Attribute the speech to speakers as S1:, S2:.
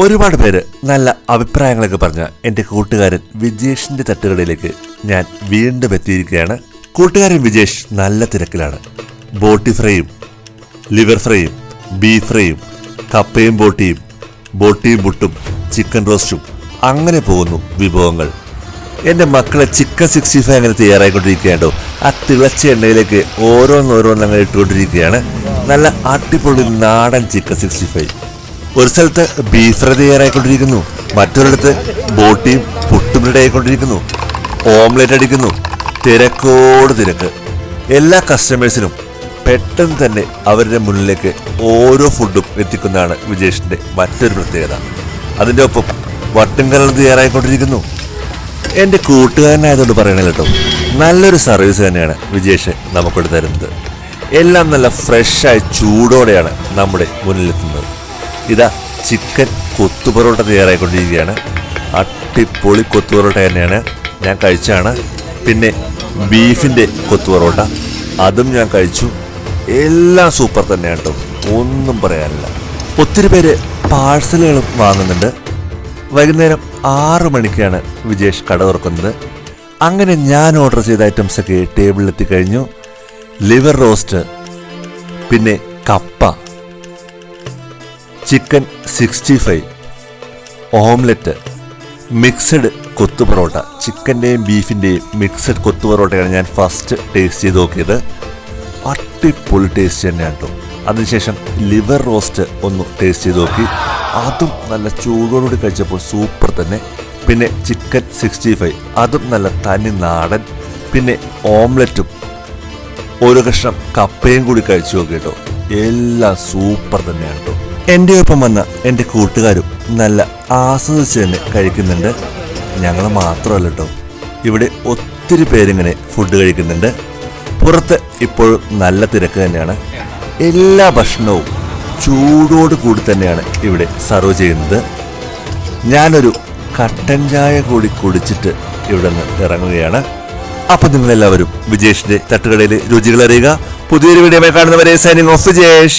S1: ഒരുപാട് പേര് നല്ല അഭിപ്രായങ്ങളൊക്കെ പറഞ്ഞ എന്റെ കൂട്ടുകാരൻ വിജേഷിന്റെ തട്ടുകടയിലേക്ക് ഞാൻ വീണ്ടും എത്തിയിരിക്കുകയാണ്. കൂട്ടുകാരൻ വിജേഷ് നല്ല തിരക്കിലാണ്. ബോട്ടി ഫ്രൈയും ലിവർ ഫ്രൈയും ബീഫ് ഫ്രൈയും കപ്പയും ബോട്ടിയും ബോട്ടിയും മുട്ടും ചിക്കൻ റോസ്റ്റും അങ്ങനെ പോകുന്നു വിഭവങ്ങൾ. എന്റെ മക്കളെ ചിക്കൻ സിക്സ്റ്റി ഫൈവ് അങ്ങനെ തയ്യാറായിക്കൊണ്ടിരിക്കുകയാണ്ടോ ആ തിളച്ച എണ്ണയിലേക്ക് ഓരോന്നോരോന്ന് അങ്ങനെ ഇട്ടുകൊണ്ടിരിക്കുകയാണ്. നല്ല അടിപൊളി നാടൻ ചിക്കൻ സിക്സ്റ്റി ഫൈവ്. ഒരു സ്ഥലത്ത് ബീഫ് ഫ്രൈ തയ്യാറായിക്കൊണ്ടിരിക്കുന്നു മറ്റൊരിടത്ത് ബോട്ടിയും പുട്ടും റെഡി ആയിക്കൊണ്ടിരിക്കുന്നു ഓംലെറ്റ് അടിക്കുന്നു. തിരക്കോട് തിരക്ക്. എല്ലാ കസ്റ്റമേഴ്സിനും പെട്ടെന്ന് തന്നെ അവരുടെ മുന്നിലേക്ക് ഓരോ ഫുഡും എത്തിക്കുന്നതാണ് വിജേഷിന്റെ മറ്റൊരു പ്രത്യേകത. അതിന്റെ ഒപ്പം വട്ടും കലർ തയ്യാറായിക്കൊണ്ടിരിക്കുന്നു എന്റെ കൂട്ടുകാരനായതുകൊണ്ട് പറയണ കേട്ടോ. നല്ലൊരു സർവീസ് തന്നെയാണ് വിജേഷ് നമുക്കിവിടെ തരുന്നത്. എല്ലാം നല്ല ഫ്രഷായി ചൂടോടെയാണ് നമ്മുടെ മുന്നിലെത്തുന്നത്. ഇതാ ചിക്കൻ കൊത്തുപൊറോട്ട തയ്യാറായിക്കൊണ്ടിരിക്കുകയാണ്. അട്ടിപ്പൊളി കൊത്തുപൊറോട്ട തന്നെയാണ്. ഞാൻ കഴിച്ചാണ്. പിന്നെ ബീഫിന്റെ കൊത്തുപൊറോട്ട. അതും ഞാൻ കഴിച്ചു. എല്ലാം സൂപ്പർ തന്നെയാണ് കേട്ടോ ഒന്നും പറയാനില്ല. ഒത്തിരി പേര് പാഴ്സലുകളും വാങ്ങുന്നുണ്ട്. വൈകുന്നേരം ആറ് മണിക്കാണ് വിജേഷ് കട തുറക്കുന്നത്. അങ്ങനെ ഞാൻ ഓർഡർ ചെയ്ത ഐറ്റംസൊക്കെ ടേബിളിലെത്തി കഴിഞ്ഞു. ലിവർ റോസ്റ്റ് പിന്നെ കപ്പ chicken sixty five omelette. Mixed kothu porotta. ചിക്കന്റെയും ബീഫിന്റെയും മിക്സഡ് കൊത്തു പൊറോട്ടയാണ് ഞാൻ ഫസ്റ്റ് ടേസ്റ്റ് ചെയ്ത് നോക്കിയത്. അട്ടിപ്പൊളി ടേസ്റ്റ് തന്നെയാണ് കേട്ടോ അതിനുശേഷം ലിവർ റോസ്റ്റ് ഒന്ന് ടേസ്റ്റ് ചെയ്ത് നോക്കി. അതും നല്ല ചൂടോടുകൂടി കഴിച്ചപ്പോൾ സൂപ്പർ തന്നെ. പിന്നെ ചിക്കൻ സിക്സ്റ്റി ഫൈവ് അതും നല്ല തനി നാടൻ. പിന്നെ ഓംലെറ്റും. ഒരു കഷ്ണം കപ്പയും കൂടി കഴിച്ചു നോക്കി കേട്ടോ എല്ലാം സൂപ്പർ തന്നെയാണ് കേട്ടോ എന്റെ ഒപ്പം വന്ന എന്റെ കൂട്ടുകാരും നല്ല ആസ്വദിച്ച് തന്നെ കഴിക്കുന്നുണ്ട്. ഞങ്ങൾ മാത്രമല്ല കേട്ടോ ഇവിടെ ഒത്തിരി പേരിങ്ങനെ ഫുഡ് കഴിക്കുന്നുണ്ട്. പുറത്ത് ഇപ്പോഴും നല്ല തിരക്ക് തന്നെയാണ്. എല്ലാ ഭക്ഷണവും ചൂടോട് കൂടി തന്നെയാണ് ഇവിടെ സർവ് ചെയ്യുന്നത്. ഞാനൊരു കട്ടൻ ചായ കൂടി കുടിച്ചിട്ട് ഇവിടെ നിന്ന് ഇറങ്ങുകയാണ്. അപ്പൊ നിങ്ങളെല്ലാവരും വിജേഷിന്റെ തട്ടുകടയിലെ രുചികൾ അറിയുക. പുതിയൊരു വീഡിയോ കാണുന്നവരെ സൈനിങ് ഓഫ് വിജേഷ്.